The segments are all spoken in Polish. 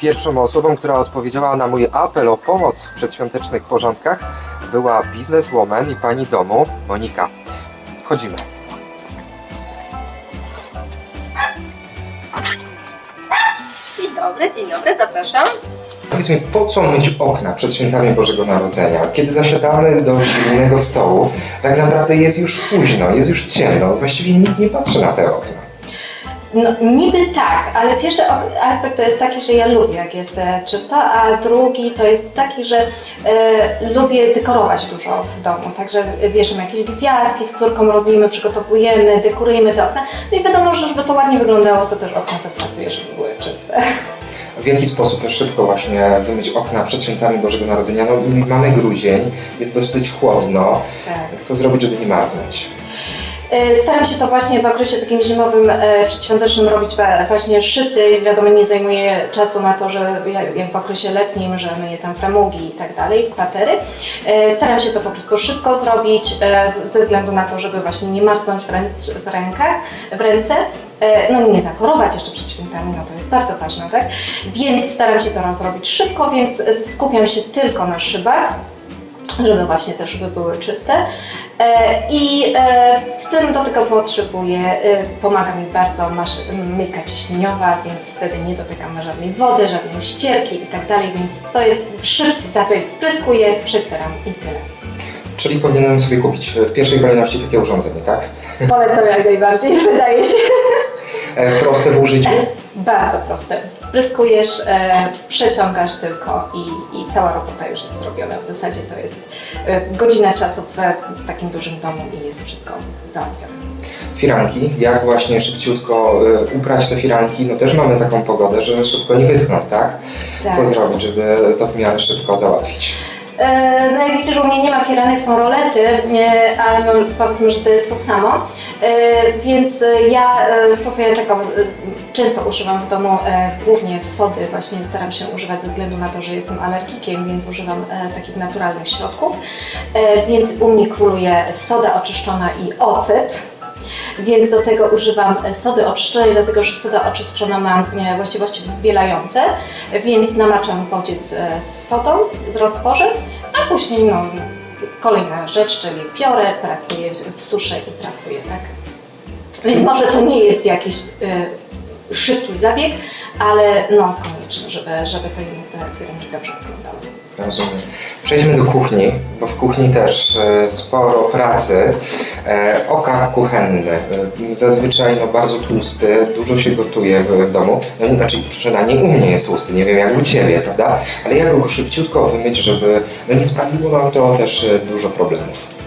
Pierwszą osobą, która odpowiedziała na mój apel o pomoc w przedświątecznych porządkach była bizneswoman i pani domu Monika. Wchodzimy. Dzień dobry, dzień dobry, zapraszam. Powiedz mi, po co myć okna przed świętami Bożego Narodzenia? Kiedy zasiadamy do silnego stołu, tak naprawdę jest już późno, jest już ciemno, właściwie nikt nie patrzy na te okna. No niby tak, ale pierwszy aspekt to jest taki, że ja lubię jak jest e, czysto, a drugi to jest taki, że e, lubię dekorować dużo w domu, także wieszam jakieś gwiazdki, z córką robimy, przygotowujemy, dekorujemy te okna. No i wiadomo, że żeby to ładnie wyglądało, to też okna te pracuję, żeby były czyste. W jaki sposób szybko właśnie wymyć okna przed świętami Bożego Narodzenia? No, mamy grudzień, jest dosyć chłodno. Tak. Co zrobić, żeby nie marznąć? E, Staram się to właśnie w okresie takim zimowym, e, przedświątecznym robić właśnie szyty. Wiadomo, nie zajmuje czasu na to, że jak w okresie letnim, że myję tam framugi i tak dalej, kwatery. E, Staram się to po prostu szybko zrobić, ze względu na to, żeby właśnie nie marznąć w, rękach, w ręce. No nie zakorować jeszcze przed świętami, no to jest bardzo ważne, tak? Więc staram się to zrobić szybko, więc skupiam się tylko na szybach żeby właśnie te szyby były czyste. E, I e, w tym do tego potrzebuję, e, pomaga mi bardzo masz- myjka ciśnieniowa, więc wtedy nie dotykamy żadnej wody, żadnej ścierki i tak dalej, więc to jest szybki zapis, spryskuję, przytieram i tyle. Czyli powinienem sobie kupić w pierwszej kolejności takie urządzenie, tak? Polecam jak najbardziej, wydaje się. Proste w użyciu. Bardzo proste. Spryskujesz, e, przeciągasz tylko i, i cała robota już jest zrobiona. W zasadzie to jest e, godzina czasu w, w takim dużym domu i jest wszystko załatwione. Firanki, jak właśnie szybciutko e, uprać te firanki, no też mamy taką pogodę, że szybko nie wyschną, tak? Tak. Co zrobić, żeby to w miarę szybko załatwić? E, No jak widzisz, u mnie nie ma firanek, są rolety, ale no, powiedzmy, że to jest to samo. E, Więc e, ja stosuję taką, często używam w domu głównie sody, właśnie staram się używać ze względu na to, że jestem alergikiem, więc używam takich naturalnych środków. Więc u mnie króluje soda oczyszczona i ocet. Więc do tego używam sody oczyszczonej, dlatego że soda oczyszczona ma e, właściwości wybielające, więc namaczam w wodzie z, e, z sodą, z roztworem, a później no, kolejna rzecz, czyli piorę, prasuję w- suszę i prasuję, tak? Więc może to nie jest jakiś e, szybki zabieg, ale no konieczny, żeby, żeby to te kierunki dobrze wyglądały. Rozumiem. Przejdźmy do kuchni, bo w kuchni też e, sporo pracy. E, okap kuchenny, e, zazwyczaj no, bardzo tłusty, dużo się gotuje w, domu. No, znaczy przynajmniej u mnie jest tłusty, nie wiem jak u Ciebie, prawda? Ale jak go szybciutko wymyć, żeby no, nie sprawiło nam to też e, dużo problemów.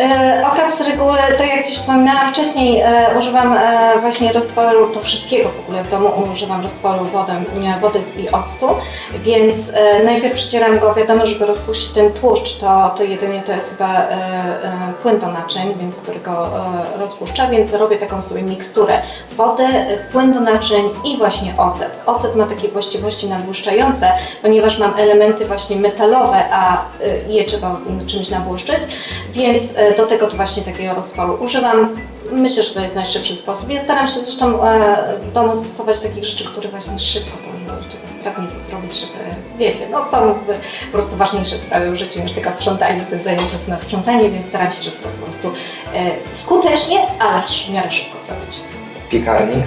E, Okap z reguły, tak jak Ci wspominałam wcześniej, e, używam e, właśnie roztworu, to wszystkiego w ogóle w domu używam roztworu wody, wody i octu, więc najpierw przycieram go, wiadomo, żeby rozpuścić ten tłuszcz, to, to jedynie to jest chyba płyn do naczyń, więc który go rozpuszcza, więc robię taką sobie miksturę wody, płyn do naczyń i właśnie ocet. Ocet ma takie właściwości nabłyszczające, ponieważ mam elementy właśnie metalowe, a je trzeba czymś nabłyszczyć, więc do tego to właśnie takiego roztworu używam. Myślę, że to jest najszybszy sposób. Ja staram się zresztą e, w domu stosować takich rzeczy, które właśnie szybko to trzeba sprawnie to zrobić, żeby, wiecie, no są po prostu ważniejsze sprawy w życiu niż tylko sprzątanie, spędzanie czasu na sprzątanie, więc staram się, żeby to po prostu e, skutecznie, ale w miarę szybko zrobić. Piekarnik,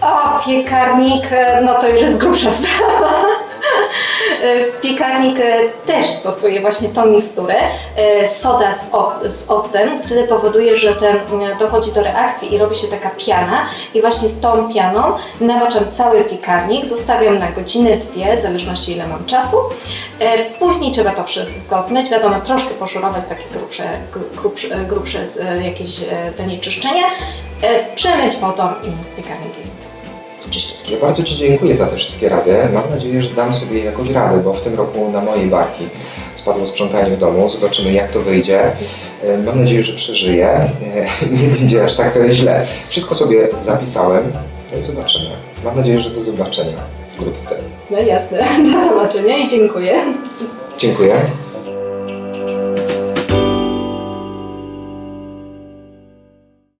O, piekarnik, e, no to już jest grubsza sprawa. E, Piekarnik e, też stosuje właśnie tą miksturę, e, soda z, z octem, wtedy powoduje, że ten, e, dochodzi do reakcji i robi się taka piana i właśnie z tą pianą namaczam cały piekarnik, zostawiam na godzinę, dwie, w zależności ile mam czasu. Później trzeba to wszystko zmyć, wiadomo, troszkę poszorować, takie grubsze, gru- grubsze, grubsze jakieś zanieczyszczenia, przemyć wodą i piekarnik jest. Ja bardzo Ci dziękuję za te wszystkie rady. Mam nadzieję, że dam sobie jakoś radę, bo w tym roku na mojej barki spadło sprzątanie w domu. Zobaczymy, jak to wyjdzie. E, Mam nadzieję, że przeżyję. E, Nie będzie aż tak źle. Wszystko sobie zapisałem. No i zobaczymy. Mam nadzieję, że do zobaczenia wkrótce. No jasne, do zobaczenia i dziękuję. Dziękuję.